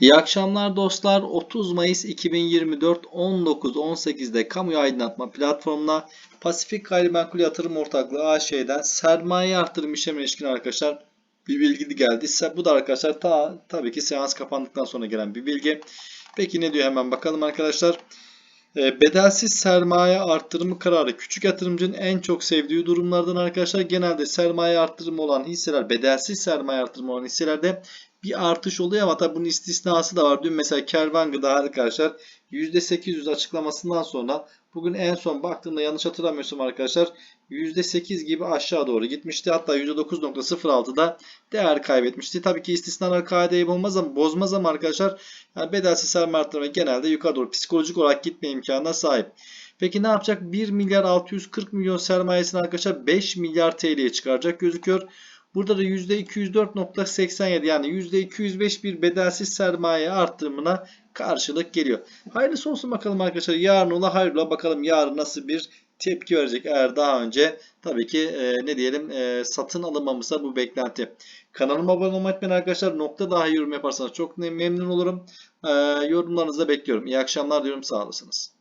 İyi akşamlar dostlar. 30 Mayıs 2024 19.18'de kamuya aydınlatma platformuna Pasifik Gayrimenkul Yatırım Ortaklığı AŞ'den sermaye artırım işlemine ilişkin arkadaşlar bir bilgi geldi. Bu da arkadaşlar ta, tabii ki seans kapandıktan sonra gelen bir bilgi. Peki ne diyor hemen bakalım arkadaşlar. E, bedelsiz sermaye arttırımı kararı küçük yatırımcının en çok sevdiği durumlardan arkadaşlar. Genelde sermaye arttırımı olan hisseler, bedelsiz sermaye arttırımı olan hisselerde bir artış oluyor ama tabi bunun istisnası da var. Dün mesela Kervan Gıda arkadaşlar %800 açıklamasından sonra bugün en son baktığımda yanlış hatırlamıyorsam arkadaşlar %8 gibi aşağı doğru gitmişti. Hatta %9.06'da değer kaybetmişti. Tabii ki istisnalar kaideyi bozmaz ama, bozmaz ama arkadaşlar yani bedelsiz sermaye arttırma genelde yukarı doğru psikolojik olarak gitme imkanına sahip. Peki ne yapacak? 1 milyar 640 milyon sermayesini arkadaşlar 5 milyar TL'ye çıkaracak gözüküyor. Burada da %204.87 yani %205 bir bedelsiz sermaye arttırımına karşılık geliyor. Hayırlısı olsun bakalım arkadaşlar. Yarın ola hayırlı bakalım yarın nasıl bir tepki verecek. Eğer daha önce tabii ki e, ne diyelim e, satın alınmamışsa bu beklenti. Kanalıma abone olmayı unutmayın arkadaşlar. Nokta daha yorum yaparsanız çok memnun olurum. E, yorumlarınızı da bekliyorum. İyi akşamlar diyorum. Sağ olasınız.